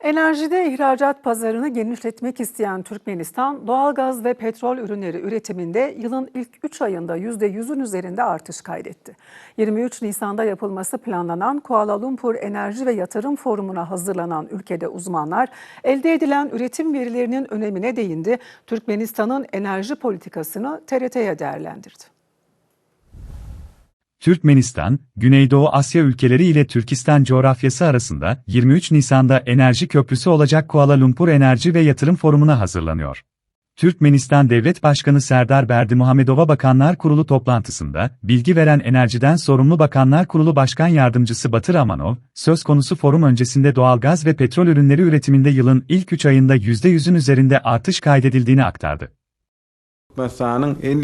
Enerjide ihracat pazarını genişletmek isteyen Türkmenistan, doğalgaz ve petrol ürünleri üretiminde yılın ilk 3 ayında %100'ün üzerinde artış kaydetti. 23 Nisan'da yapılması planlanan Kuala Lumpur Enerji ve Yatırım Forumu'na hazırlanan ülkede uzmanlar, elde edilen üretim verilerinin önemine değindi, Türkmenistan'ın enerji politikasını TRT'ye değerlendirdi. Türkmenistan, Güneydoğu Asya ülkeleri ile Türkistan coğrafyası arasında 23 Nisan'da enerji köprüsü olacak Kuala Lumpur Enerji ve Yatırım Forumu'na hazırlanıyor. Türkmenistan Devlet Başkanı Serdar Berdimuhamedova Bakanlar Kurulu toplantısında, bilgi veren enerjiden sorumlu Bakanlar Kurulu Başkan Yardımcısı Batır Amanov, söz konusu forum öncesinde doğalgaz ve petrol ürünleri üretiminde yılın ilk 3 ayında %100'ün üzerinde artış kaydedildiğini aktardı. Türkmenistan'ın en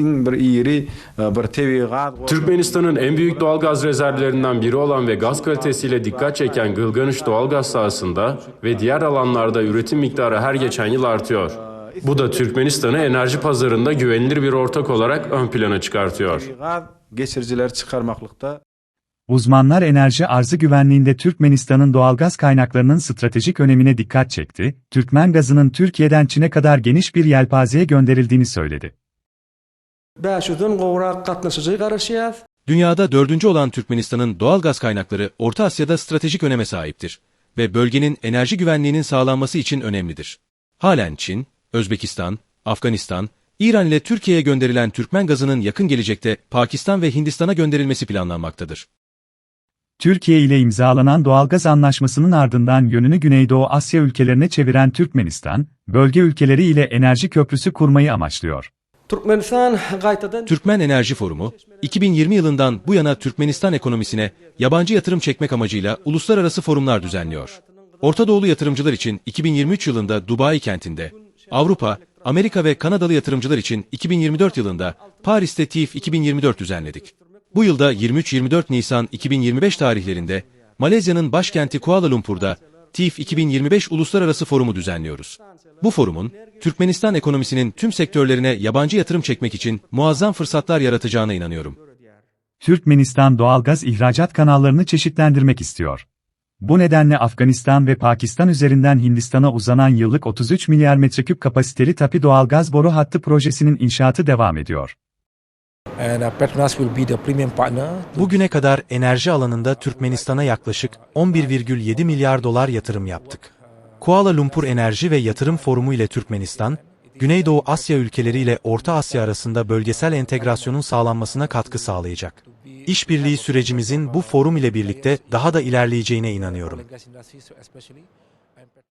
tebigat Türkmenistan'ın en büyük doğal gaz rezervlerinden biri olan ve gaz kalitesiyle dikkat çeken Gılgamış doğal gaz sahasında ve diğer alanlarda üretim miktarı her geçen yıl artıyor. Bu da Türkmenistan'ı enerji pazarında güvenilir bir ortak olarak ön plana çıkartıyor. geçiriciler çıkarmaklıkta Uzmanlar enerji arzı güvenliğinde Türkmenistan'ın doğalgaz kaynaklarının stratejik önemine dikkat çekti, Türkmen gazının Türkiye'den Çin'e kadar geniş bir yelpazeye gönderildiğini söyledi. 500'den gowrak gatnaşyjy garaşýar. Dünyada dördüncü olan Türkmenistan'ın doğal gaz kaynakları Orta Asya'da stratejik öneme sahiptir ve bölgenin enerji güvenliğinin sağlanması için önemlidir. Halen Çin, Özbekistan, Afganistan, İran ile Türkiye'ye gönderilen Türkmen gazının yakın gelecekte Pakistan ve Hindistan'a gönderilmesi planlanmaktadır. Türkiye ile imzalanan doğalgaz anlaşmasının ardından yönünü Güneydoğu Asya ülkelerine çeviren Türkmenistan, bölge ülkeleri ile enerji köprüsü kurmayı amaçlıyor. Türkmenistan Türkmen Enerji Forumu, 2020 yılından bu yana Türkmenistan ekonomisine yabancı yatırım çekmek amacıyla uluslararası forumlar düzenliyor. Orta Doğulu yatırımcılar için 2023 yılında Dubai kentinde, Avrupa, Amerika ve Kanadalı yatırımcılar için 2024 yılında Paris'te TİF 2024 düzenledik. Bu yılda 23-24 Nisan 2025 tarihlerinde Malezya'nın başkenti Kuala Lumpur'da TİF 2025 Uluslararası Forumu düzenliyoruz. Bu forumun, Türkmenistan ekonomisinin tüm sektörlerine yabancı yatırım çekmek için muazzam fırsatlar yaratacağına inanıyorum. Türkmenistan doğalgaz ihracat kanallarını çeşitlendirmek istiyor. Bu nedenle Afganistan ve Pakistan üzerinden Hindistan'a uzanan yıllık 33 milyar metreküp kapasiteli TAPI doğalgaz boru hattı projesinin inşaatı devam ediyor. Bugüne kadar enerji alanında Türkmenistan'a yaklaşık 11,7 milyar dolar yatırım yaptık. Kuala Lumpur Enerji ve Yatırım Forumu ile Türkmenistan, Güneydoğu Asya ülkeleri ile Orta Asya arasında bölgesel entegrasyonun sağlanmasına katkı sağlayacak. İşbirliği sürecimizin bu forum ile birlikte daha da ilerleyeceğine inanıyorum.